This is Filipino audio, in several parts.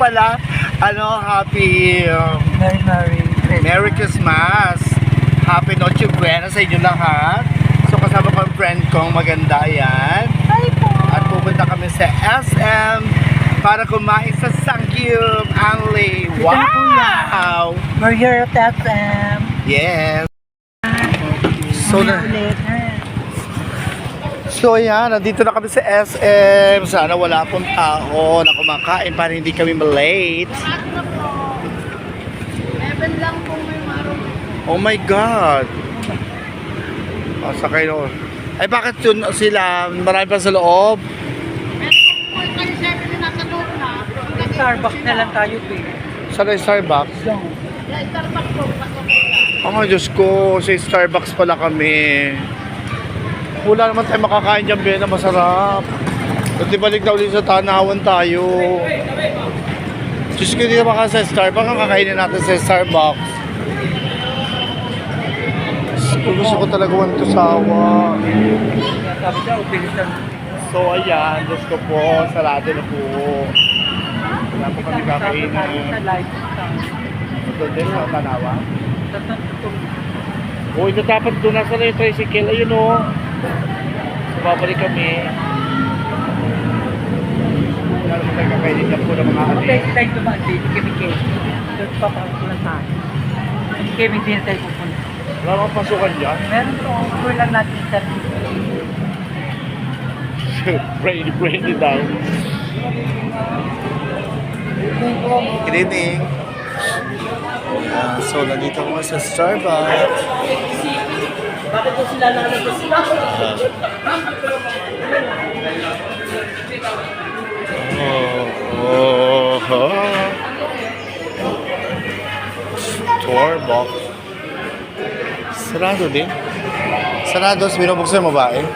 pala, ano, happy um, Merry, Merry Christmas. Merry Christmas. Happy Noche Buena sa inyo lahat. So kasama ko ang friend kong maganda yan. Hi po. At pupunta kami sa SM para kumain sa Sangyup Anli. Wow! We're here at SM. Yes! So, na, ulit. So yan, nandito na kami sa SM. Sana wala akong tao na kumakain para hindi kami malate. Seven lang po may marong. Oh my God! Oh, sakay no. Ay bakit yun sila? Marami pa sa loob? Po po. Starbucks na lang tayo, babe. Sa Starbucks? Doon. Sa Starbucks po, po. Oh, Diyos ko, sa Starbucks pala kami. Wala naman tayo makakain dyan, Ben, na masarap. At balik na ulit sa tanawan tayo. Diyos ko, hindi na maka sa Starbucks. Ang kakainin natin sa Starbucks. Ko, gusto ko talaga. Sabi siya, ubilisan. So, ayan, Diyos ko po, sarado na po. Wala po kami kakainin. Doon din sa tanawan. Uy, dapat doon nasa na yung tricycle. Ayun o. So, babalik kami. Wala naman tayo kakainin niya po ng mga Okay, ate. tayo dumaan dito. Kami kayo. Doon pa pa lang tayo. Kami din tayo pupunta. Wala namang pasukan dyan. Meron po, tour lang natin sa brainy, brainy daw. Good evening. Ah, so, nandito ko sa Starbucks. Bakit po sila lalabas sila? Oh, oh, oh. Starbucks. Sarado din. Sarado, binubuksan mo ba eh?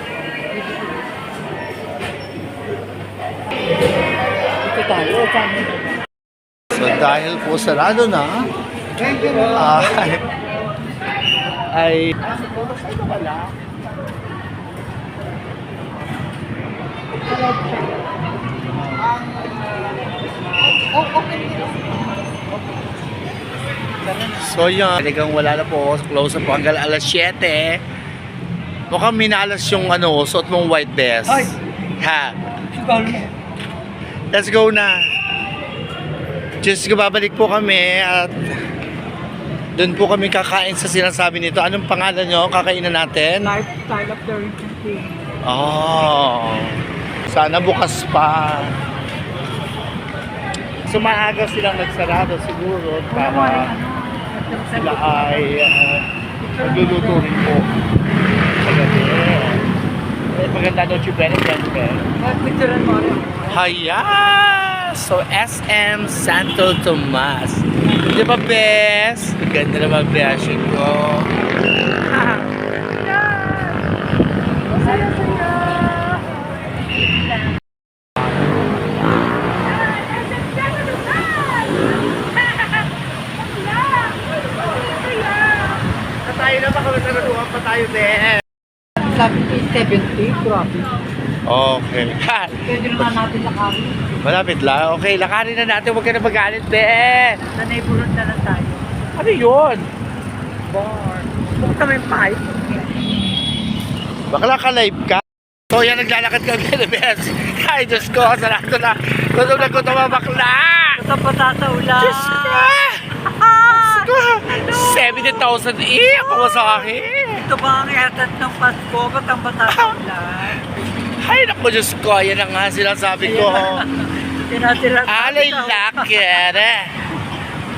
Ito tayo. Kami. So dahil po sarado na, ay, ay, So yun, talagang wala na po, close na po hanggang alas 7. Mukhang minalas yung ano, suot mong white vest. Ay! Ha? Let's go na. Just babalik po kami at doon po kami kakain sa sinasabi nito. Anong pangalan nyo? Kakainan natin? Lifestyle of the Regency. Oh. Sana bukas pa. So maaga silang nagsarado siguro para sila ay uh, magluluto rin po sa gabi. Eh, maganda daw si Bennett. Picturean mo rin. Haya! So, SM Santo Tomas. Di ba, Bes? Ganda na mga reaction ko. Tayo na, baka mataraduhan pa tayo, Bes. Sabi ko 70, grabe. Okay. Pwede naman natin lakarin. Malapit lang. Okay, lakarin na natin. Huwag ka na magalit, Be. Sa neighborhood na lang tayo. Ano yun? Bar. Mo yung pipe. Bakla ka live ka? So yan, naglalakad kami na Bes. Ay, Diyos ko, sarado na. Gutom na gutom ang bakla! Ito pa sa ulan. Diyos ko! 70,000 eh! Ako sa akin! Ito ba ang ihatid ng Pasko? Ba't ang bata sa ulan? Ay, naku, Diyos ko. Yan ang nga sinasabi ko. Tinatira Alay lakir eh.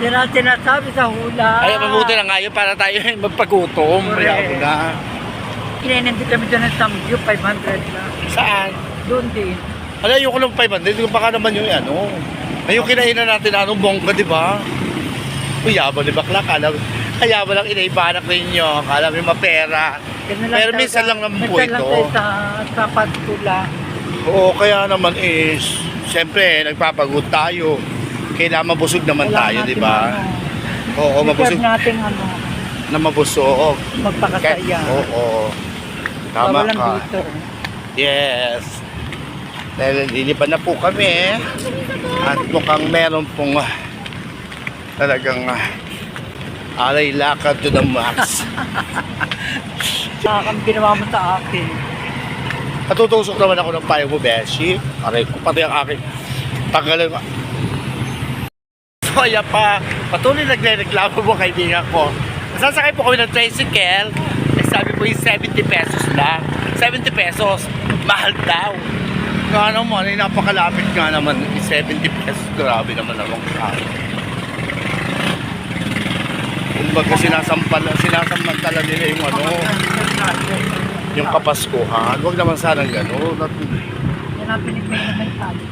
Tinatira sabi sa hula. Ay, mabuti na nga yun para tayo ay magpagutom. Correct. Kaya ako na. Kinainan din kami doon ng Samgyu, 500 lang. Saan? Doon din. Ano, ayoko ng 500. Yung baka naman yung ano. Ay, yung kinainan natin na anong bongga, di ba? Uy, yabang di bakla. Kala, kaya mo lang inaibanak ninyo. Kala yung mapera. Ganun Pero talaga. minsan lang naman po Minsan lang ito. sa. Oo, kaya naman is, siyempre, nagpapagot tayo. Kailangan mabusog naman Wala tayo, di ba? Oo, mabusog Deserve natin ano, na mabusog. magpakasaya. Oo, tama Walang ka. bitter. Yes. Dahil lilipad na po kami. At mukhang meron pong ah, talagang uh, alay lakad to the max. Saka ginawa mo sa akin. Natutusok naman ako ng payo mo, Beshi. Aray ko, pati ang aking tanggalin mo. So, ayan pa. Patuloy nagre-reklamo mo kaibigan ko. Sasakay po kami ng tricycle. Eh, sabi po yung 70 pesos lang. 70 pesos. Mahal daw. Nga naman, eh, napakalapit nga naman. eh, 70 pesos. Grabe naman naman. Kumbaga sinasampal, sinasampantala nila yung ano, yung kapaskuhan. Huwag naman sanang gano'n. Yan ang pinipay na may tali.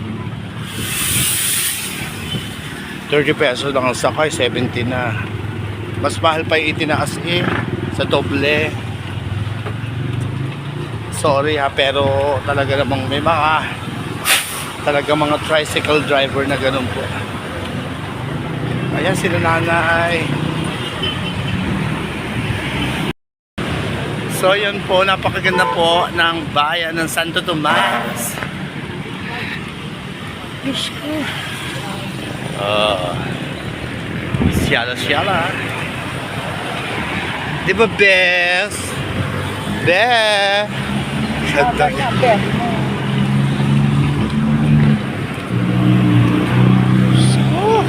30 pesos lang ang sakay, 70 na. Mas mahal pa yung itinaas eh, sa doble. Sorry ha, pero talaga namang may mga talaga mga tricycle driver na ganun po. Ayan sila nanay. So yun po, napakaganda po ng bayan ng Santo Tomas. Diyos ko. Ah. Siyala, siyala. Di ba, Bes? Be! Ganda. Kaya, Ben, mo. Oh.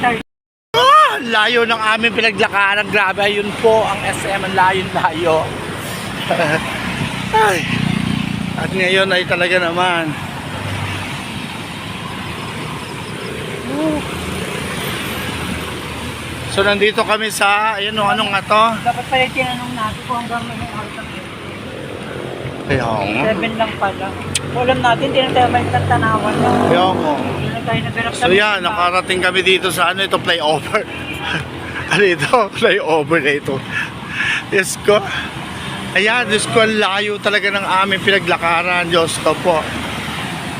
Sorry. Layo ng aming pinaglakaran. Grabe, ayun po ang SM. Ang layo-layo. ay. At ngayon ay talaga naman. Woo. So nandito kami sa, ayun o, anong nga to? Dapat pala tinanong natin kung hanggang may oras Kaya nga. Seven lang pala. Ulam natin, di na tayo may tantanawan na. Kaya nga. Hindi na tayo naghanap So yan, nakarating kami dito sa ano ito, flyover. ano ito? Flyover na ito. Diyos ko. Ayan, Diyos ko, ang layo talaga ng aming pinaglakaran. Diyos ko po.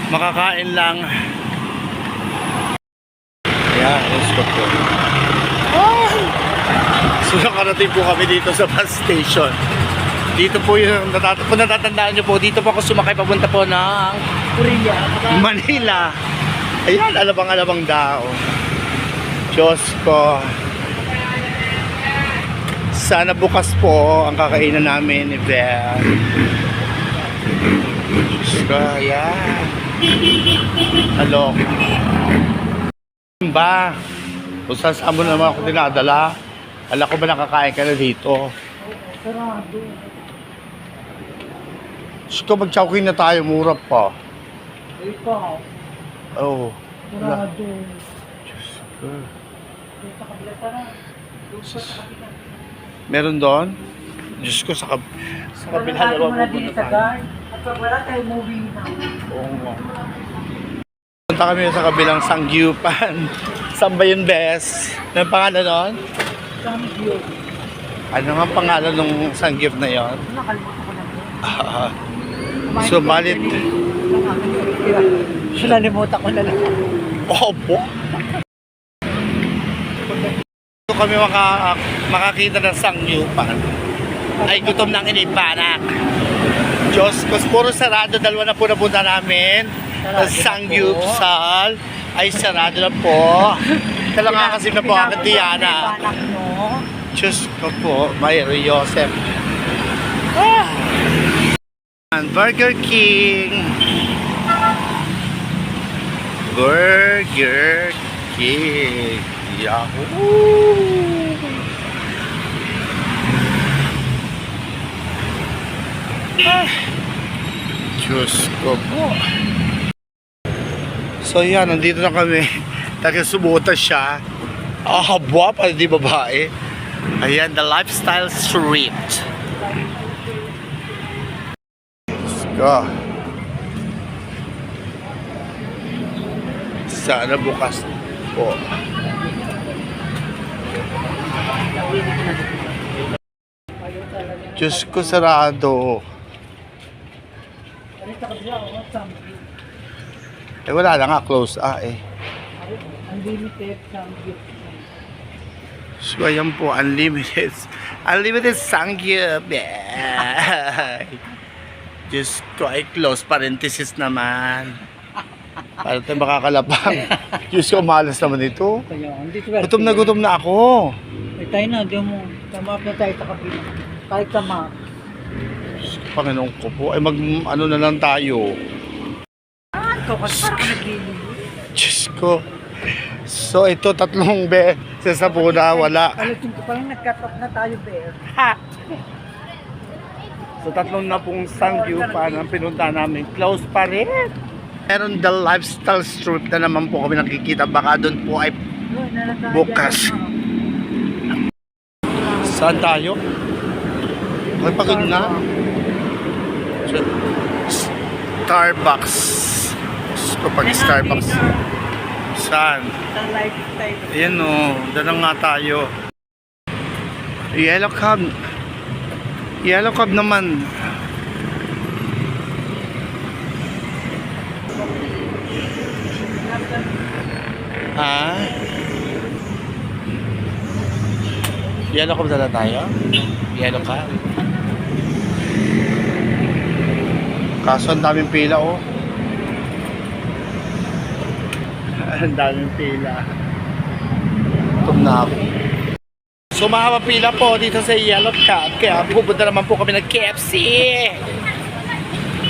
Makakain lang. Ayan, Diyos ko po. So nakarating po kami dito sa bus station. Dito po yung, natat kung natatandaan nyo po, dito po ako sumakay papunta po ng Korea. Manila. Ayan, alabang-alabang daw. Diyos ko. Sana bukas po ang kakainan namin ni Bel. Diyos ko, ayan. Hello. Ba? Kung saan mo naman ako dinadala? Ala ko ba nakakain ka na dito? Sarado. Diyos ko, mag-chowking na tayo, mura pa. Ikaw. Oh. Wala. Sarado. Uh. Doon sa kabila, tara. Doon sa kabila. Meron doon? Diyos ko, sa, kab sa kabila na din pupunta tayo. At pag wala tayo moving na. Oo nga. Punta kami sa kabilang Sangyupan. Saan ba yun, Bes? Ano pangalan? Kami yun. Ano nga ang pangalan ng Sangyup na yon? Nakalimutan ko na yun. Ah, Kumain So, balit-. Nalimutan ko na lang. opo. Dito kami maka, makakita ng Sangyupan. Ay gutom ng inipanak. Diyos ko, puro sarado. Dalawa na po napunta namin. Sarado na Sangyupsal. Ay sarado na po. Talaga kasi na po ang Diana. Diyos ko po, Mary Joseph. Ah! Burger King. Burger King. Yahoo! Ah! Diyos ko po. So yan, nandito na kami. Taga sumuta siya. Ah, habwa pa, di babae. Ayan, the lifestyle street. Let's go. Sana bukas po. Diyos ko, sarado. Eh, wala na nga, close. Ah, eh. Unlimited gift. So, ayan po, unlimited. Unlimited sangyup. Yeah. Just to ay close parenthesis naman. Para tayo makakalapang. Diyos ko, malas naman ito. Kaya, hindi ko Gutom na gutom na ako. Ay, tayo na, di mo. Tamap na tayo sa kapila. Kahit tamap. Panginoon ko po. Ay mag, ano na lang tayo. Ah, ikaw kasi parang nagliligo. Diyos ko. So, ito, tatlong na po na wala. Alutin ko parang nagkatop na tayo, Bear. Ha! So, tatlong na pong sangyupan ang pinunta namin. Close pa rin. Meron the lifestyle strip na naman po kami nakikita. Baka doon po ay Doon, Bukas. Saan tayo? Ay, pagod na. Starbucks. Gusto ko pag Yan ang Starbucks. Saan? Ayan o, doon na nga tayo. Yellow cab. Yellow cab naman. Ha? Yellow cab na tayo? Yellow cab? Kaso ang daming pila oh. Ang daming pila. Gutom na ako. So mahaba pila po dito sa Yellow Cat. Kaya pupunta naman po kami ng KFC.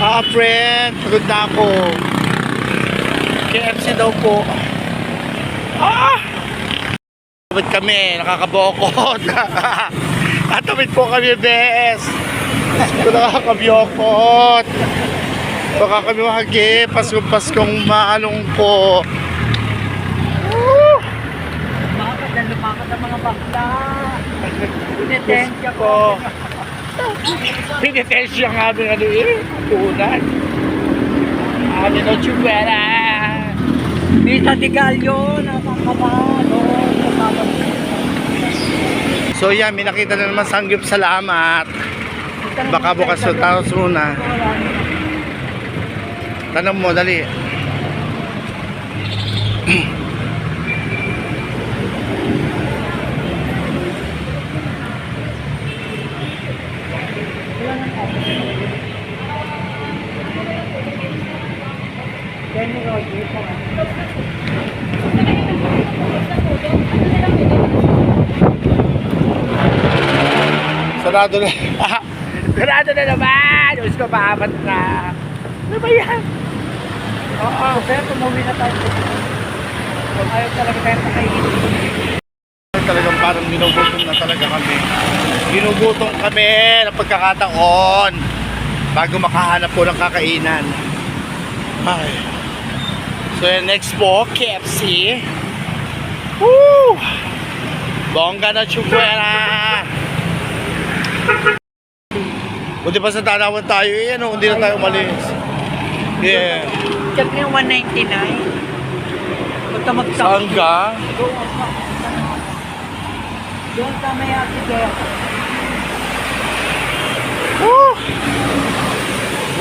Ah, friend. Pagod na ako. KFC daw po. Ah! Tawid kami. Nakakabokot. At tawid po kami, bes. Ito nakakabiyokot. Baka kami mahagi. Paskong-paskong maalong po. Woo! Lumakad ang mga bakla. Pinetensya ko. Pinitensya nga aming ano eh. Punan. Ano na chupera. Mita de Gallo, nakakaba. Doon, nakakaba. So yan, may nakita na naman sangyup. Salamat. Baka bukas yung taos muna. Tanong mo, dali. Sarado na. Sarado na naman. Diyos ko, paapat na. Ano ba yan? Oo, pero tumuwi na tayo. Ayaw talaga tayo pakainin. Talagang parang ginugutom na talaga kami. Ginugutom kami ng pagkakataon bago makahanap po ng kakainan. Ay. So yung next po, KFC. Woo! Bongga na chupera! Buti pa sa tanawan tayo eh, ano, hindi na tayo umalis. Yeah. Check yung 199. Pagka mag Saan ka? Doon sa may ate. Woo!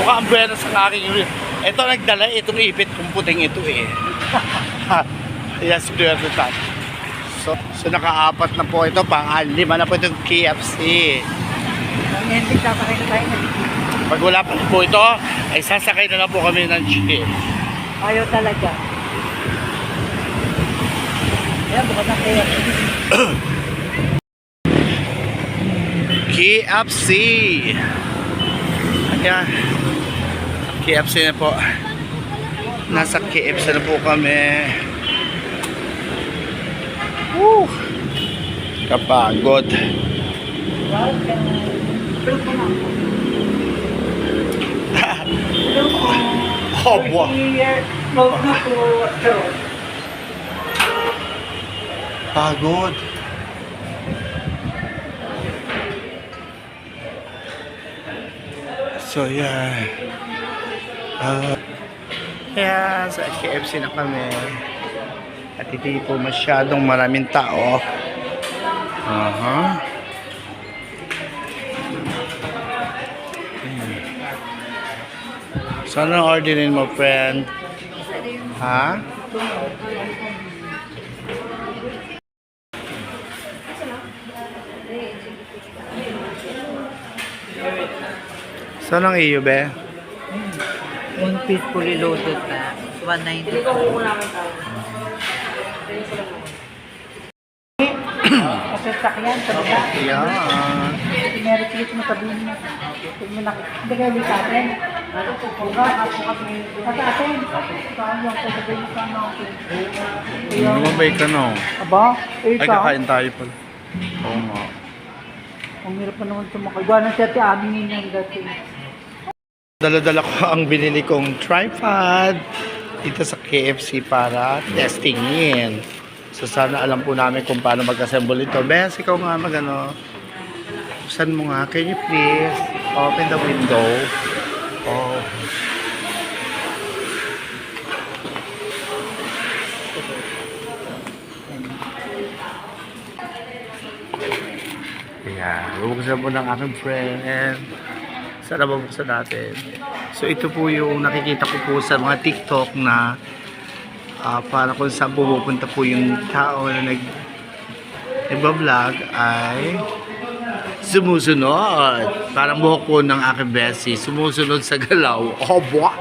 Mukha ang buwena sa aking Ito nagdala, itong ipit kong puting ito eh. yes, swerte tayo. So, so naka-apat na po ito, pang lima na po itong KFC. Ang hindi sasakay na tayo na Pag wala pa po ito, ay sasakay na lang po kami ng jeep. Ayaw talaga. Ayan, bukas na kayo. KFC! Ayan. KFC na po. Nasa KFC na po kami. Woo! Kapagod. Oh. Pero, Pagod. So, yeah. Uh, kaya sa KFC na kami. At hindi po masyadong maraming tao. Aha. Hmm. Uh-huh. So, ano orderin mo, friend? Ha? Saan ang iyo, be? One piece fully loaded na. 190. Kasi sakyan, talaga. Yan. Meron kiss mo sabihin mo. Huwag mo na. Hindi kayo di sa atin. Huwag ako kami. Sa atin. Saan yung sasabihin mo sana ako. Lumabay ka no. Aba, eh Ay, ka. kakain tayo pala. Oo nga. Ang hirap pa naman sumakay. Gawa ng siyate amin yun yung dati. Dala-dala ko ang binili kong tripod dito sa KFC para testingin. So sana alam po namin kung paano mag-assemble ito. Bes, ikaw nga mag ano. Buksan mo nga. Can you please open the window? Oh. Ayan. Bubuksan po ng aking friend. Sana mabuksan natin. So ito po yung nakikita ko po sa mga TikTok na ah, para kung saan pumupunta po yung tao na nag nagbablog ay sumusunod. Parang buhok po ng aking Bessie. Sumusunod sa galaw. Oh, buwa!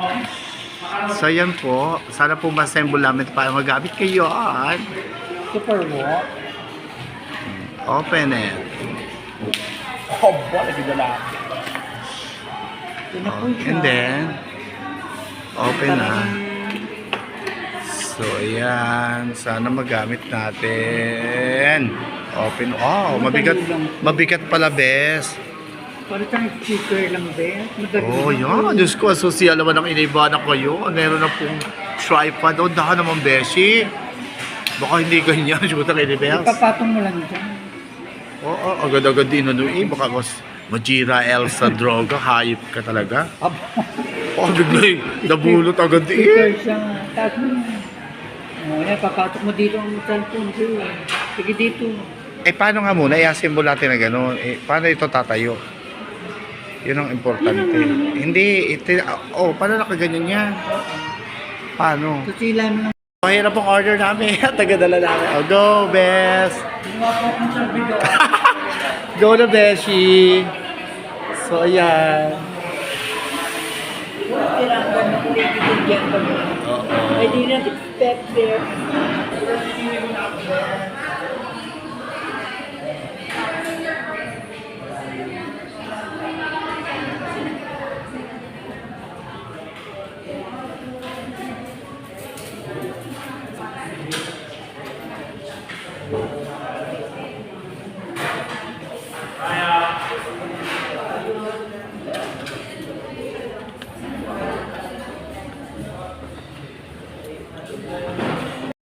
So yan po. Sana po ma-assemble namin para magamit kayo. Super walk. Open it. Oh, buwa! Yun po siya. And then, open na. So, ayan. Sana magamit natin. Open. Oh, mabigat. Mabigat pala, bes. Parang sticker lang, be. Madali Oh, yan. Diyos ko, asosyal naman ang iniba na kayo. Meron na pong tripod. Oh, daha naman, beshi. Baka hindi ganyan. Shoot ang inibels. Ipapatong mo lang dyan. Oo, oh, oh, agad-agad din ano eh. Baka mas Majira Elsa droga. Hayop ka talaga. Oh, bigla nabulot agad eh. mo. Oh, yan, papatok mo dito ang cellphone ko. Sige dito. Eh, paano nga muna? I-assemble natin na gano'n. Eh, paano ito tatayo? Yun ang importante. Hindi, ito, oh, paano nakaganyan yan? Paano? Kasi lang ng Mahirap ang order namin. Tagadala namin. Oh, go, Bes! ginawa ko akong servidor. Go na, Beshi! So, ayan. Kailangan na ulit bigyan kami. Oo. I didn't expect it.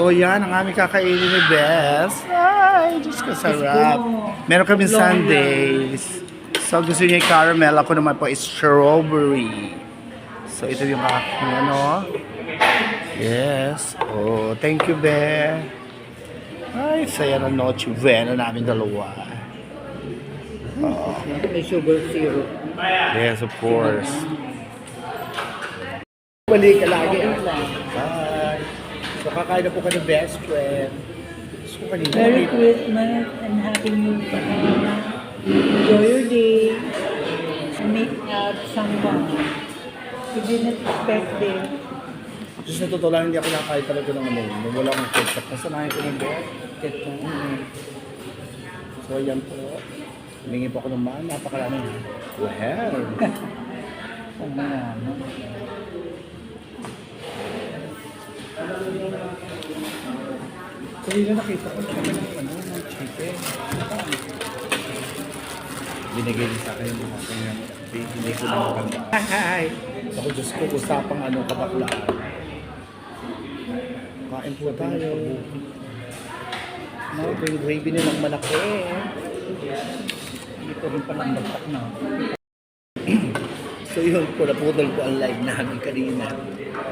So, yan ang aming kakainin ni Bes. Ay, Diyos ko, sarap. Meron kami Long sundaes. So, gusto niya yung caramel. Ako naman po is strawberry. So, ito yung aking ano. Yes. Oh, thank you, Be. Ay, saya ng noche buena namin dalawa. May sugar syrup. Yes, of course. Balik ka lagi. Bye. So, kakain na po ka ng best friend. So, kanina. Merry Christmas and Happy New Year. Enjoy your day. Meet up someone. You didn't expect it. Just sa totoo lang, hindi ako nakakain talaga ng ano. Nung wala akong ketchup. Nasanayan ko ng best. Ketchup. So, ayan po. Humingi po ako ng maan. Napakarami. Well. Kung mga Kanina nakita ko ano, ng chicken. Binigay din sa akin yung mga kanyang hindi ko na maganda. Hi. Ako, Diyos ko, usapang ano, kabaklaan. Kain po tayo. No, ito yung gravy nilang malaki. Hindi ko rin palang bagtak na. So yun po, naputol ko ang live namin kanina.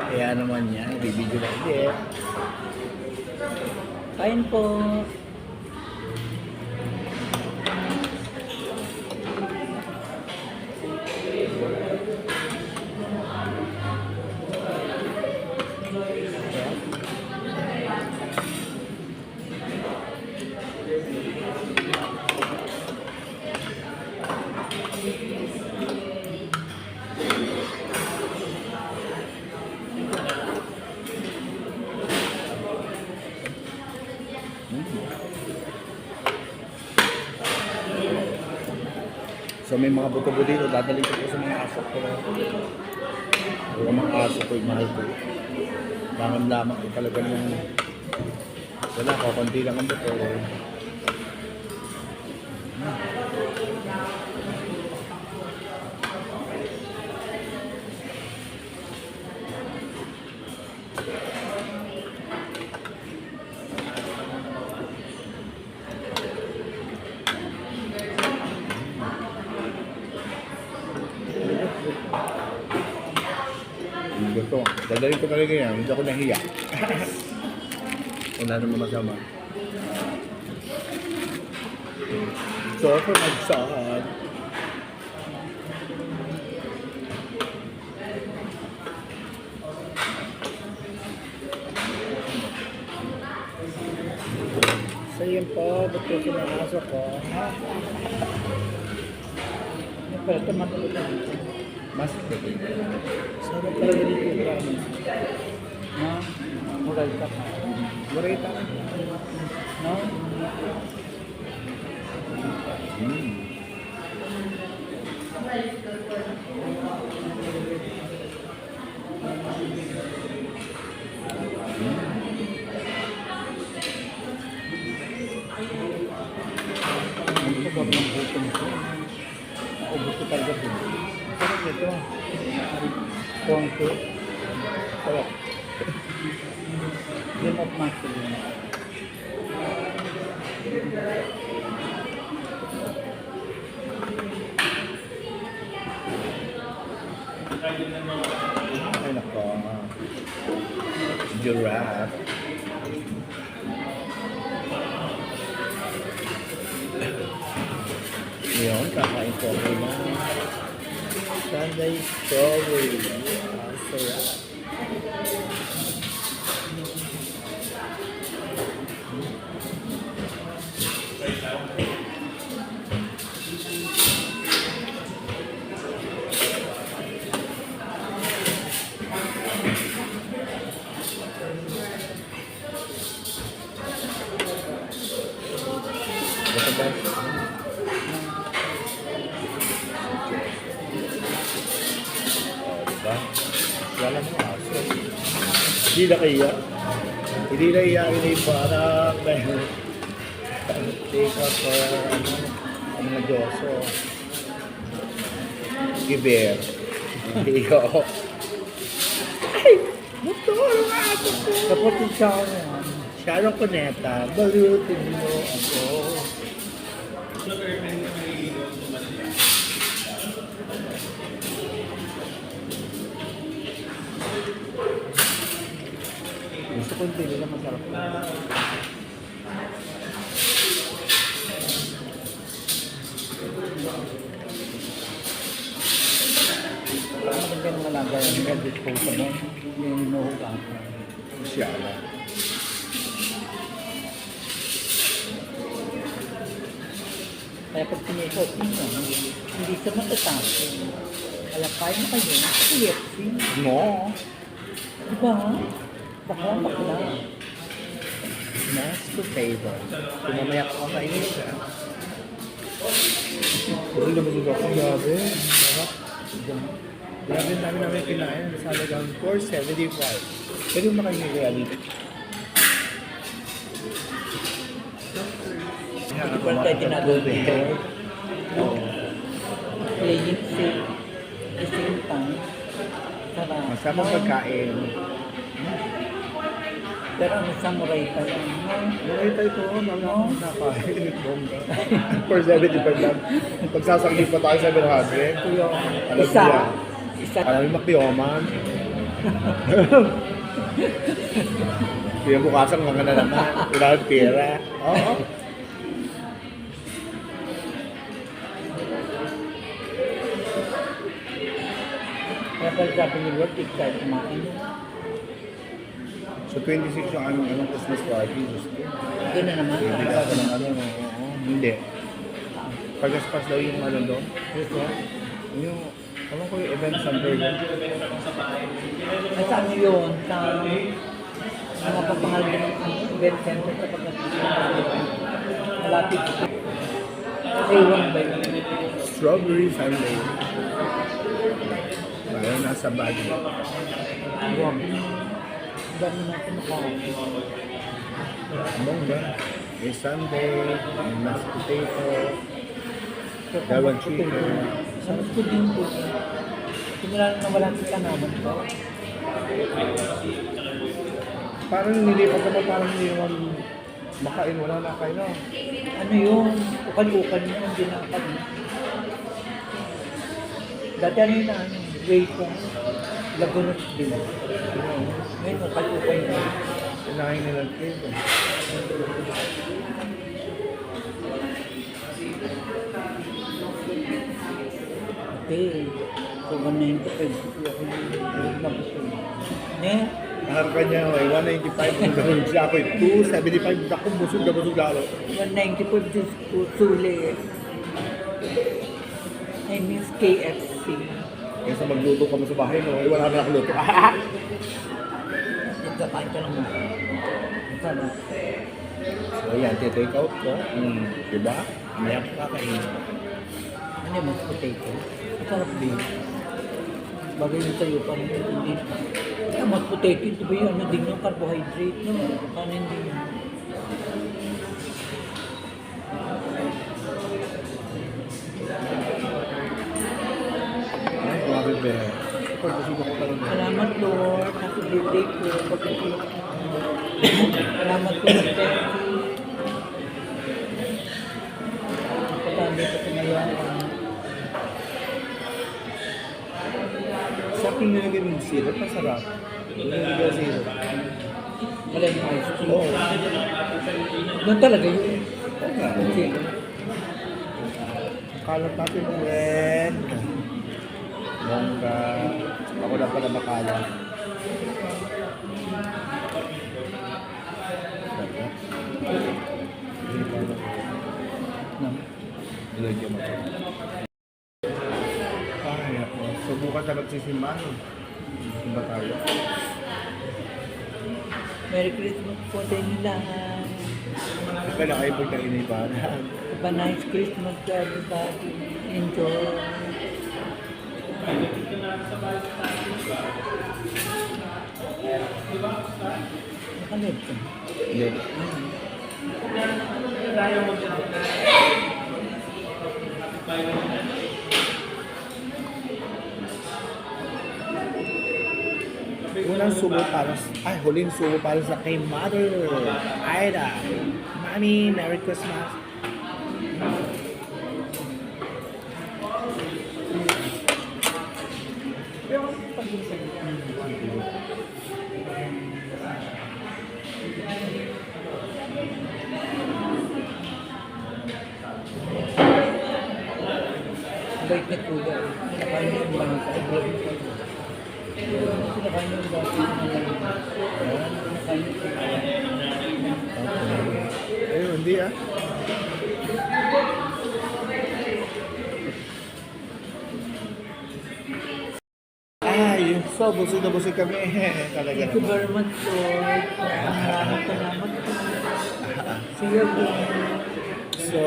Kaya naman yan, bibidyo na ulit. Kain po. May mga buto-buto dito, dadalhin ko po sa mga aso ko. Yung mga aso ko, mahal ko. Langan lamang ko talaga yung wala ko, konti lang ang buto. Yung buto. Dadalhin ko talaga yan, hindi ako nahiya. Wala naman masama. So, ako magsaan. So yun po, ba't ko sinasok ko? Ha? Ano pala, ka dito. Mas seperti ini. Saya kalau jadi kurang. No, mulai tak. No. Hmm. Thank you. Con Sarap. Game of muscle yun. Ay nako. Giraffe. Yun, kakain ko ako ng Sunday strawberry. Ang sarap. Basta Hindi na kaya. Hindi na iyakin yung parang dahil take out for ano, ang nagyoso. Giber. Hindi ko. Ay! Buto! Ang aso ko! Kapatid siya ako yan. Sharon Cuneta, balutin mo ako. Gusto ko yung pili na masarap. Ang maganda ng alaga yung head disposable. Yung inuhugaan ko. Lang. Kaya pag sinikot mo, hindi sa matatapos. Alam, kaya mo kayo, KFC. No. Diba? Bakla, bakla. Nice to favor. Kung mamaya ka kainin siya. Naman yung ako, grabe. Sarap. Grabe namin namin kinain. Sa halagang 475. Pwede mo makainin kaya dito. Hindi pa tayo ginagawa dito. Playing safe. Time, sarap. Masama pagkain. Pero ano samurai pa no? Nakita ito, mga nakain. Bongga. 475 lang. Pagsasakli pa tayo 700. Ito yung Alam isa. niya. Isa. Alam mo, Makioman. Kaya bukasan mga na naman. Wala pera. Oo. Kaya pala sabi ni Lord, kahit kumain. So 26 yung aming anong Christmas party. Diyos ko. Ito na naman. Hindi ka ng ano, oo. Hindi. Pagaspas daw yung ano doon. Ito. Yung, alam ko yung event center doon. Ay, sa ano yun? Sa mga papahal din ng event center sa. Malapit. Sa Iwan ba yun? strawberry sundae. Parang nasa Baguio. Grabe. Dami natin nakain. Bongga. May sundae, may mashed potato, Dalawang chicken. Sarap ko din po. Simula na wala kita naman ko. Parang nilipat naman, parang hindi naman makain, wala na kain no? Ano yung ukal-ukal yun yung dinakad. Dati ano yun na ano, way kong lagunot din. Ngayon ukal-ukal na. Kinain nila cake. eh. Okay. So, 195 po ako yung. Ne? Ang kanya, ay 195 ang gawin siya ako, 275 ako, busog na busog lalo. 190 Diyos ko, suli. I miss KFC. Kaysa magluto kami sa bahay, no? ay wala na ako luto. Nagkakain ka lang. Sarap. so yan, take out ko. Mm, diba? May ako kakain. Ano yung mashed potato? Masarap din. Bagay mo sa'yo pa rin hindi. Kaya mashed potato, ito ba yun? Ano din yung carbohydrate? No? Kanin din yun. Grabe talaga. Salamat Lord. Birthday ko. Pagkakilok ko. Salamat po sa. Napatali ko tumayan. Sa akin nilagay ng syrup, masarap. Nilagay ng syrup. Wala yung ice cream. Oo. Doon talaga yun. nga. Kasi, Kalat natin ng. Bongga. Ako na pala makalat. Ilagyan mo ito. Ay, ako. Subukan sa magsisimano. Iba tayo. Merry Christmas po inyo lahat. Ika na kayo pagka inibaran. Have a nice Christmas to everybody. Enjoy. Nakalib ka. Hindi. Unang subo para sa, ay, huling subo para sa kay Mother Ida. Mami, Merry Christmas. Bait na kuya. Kinakain yung bangka. Kinakain yung bangka. Ayun, hindi ah. So busog na busog kami. Talaga Thank you very much, Lord. Maraming salamat po. You again. So,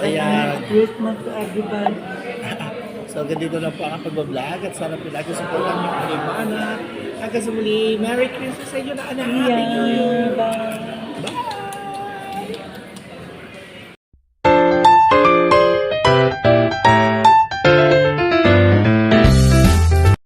ayan. Christmas to everybody. So, ganito na po ang pag-vlog at sana pinag supportan niyo ang Limana. Hanggang sa muli, Merry Christmas sa inyo na anak. Yeah. Bye!